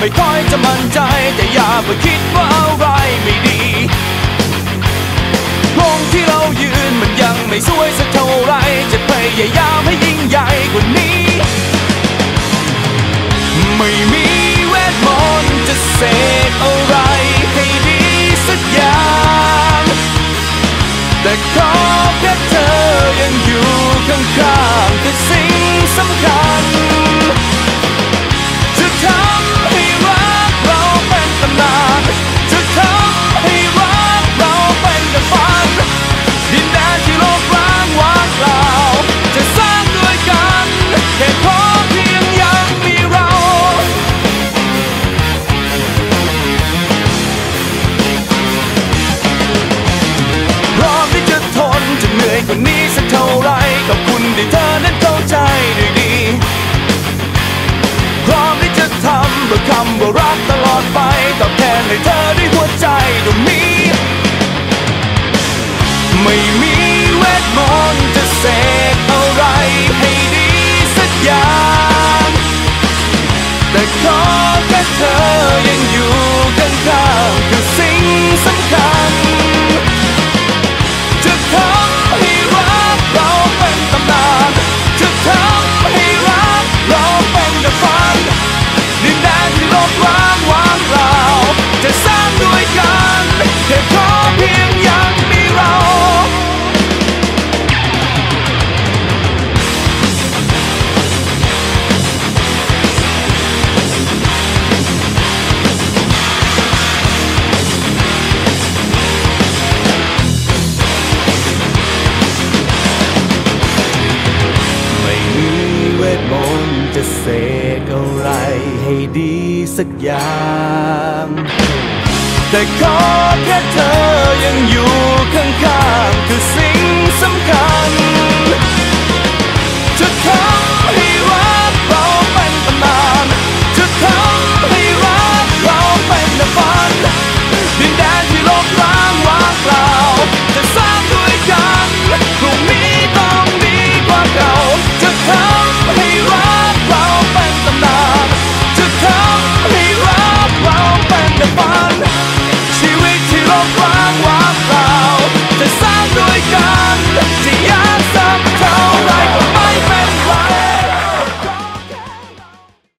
ไม่ค่อยจะมั่นใจ แต่อย่าไปคิดว่าอะไรไม่ดีตรงที่เรายืนมันยังไม่สวยสักเท่าไร จะพยายามให้ยิ่งใหญ่ คำว่ารักตลอดไปตอบแทนให้เธอด้วยหัวใจดวงนี้ ไม่มีเวทมนต์จะเสกอะไรให้ดีสักอย่าง แต่ขอแค่เธอยังอยู่ข้างๆ เสกอะไรให้ดีสักอย่าง แต่ขอแค่เธอยังอยู่ข้างๆคือสิ่ง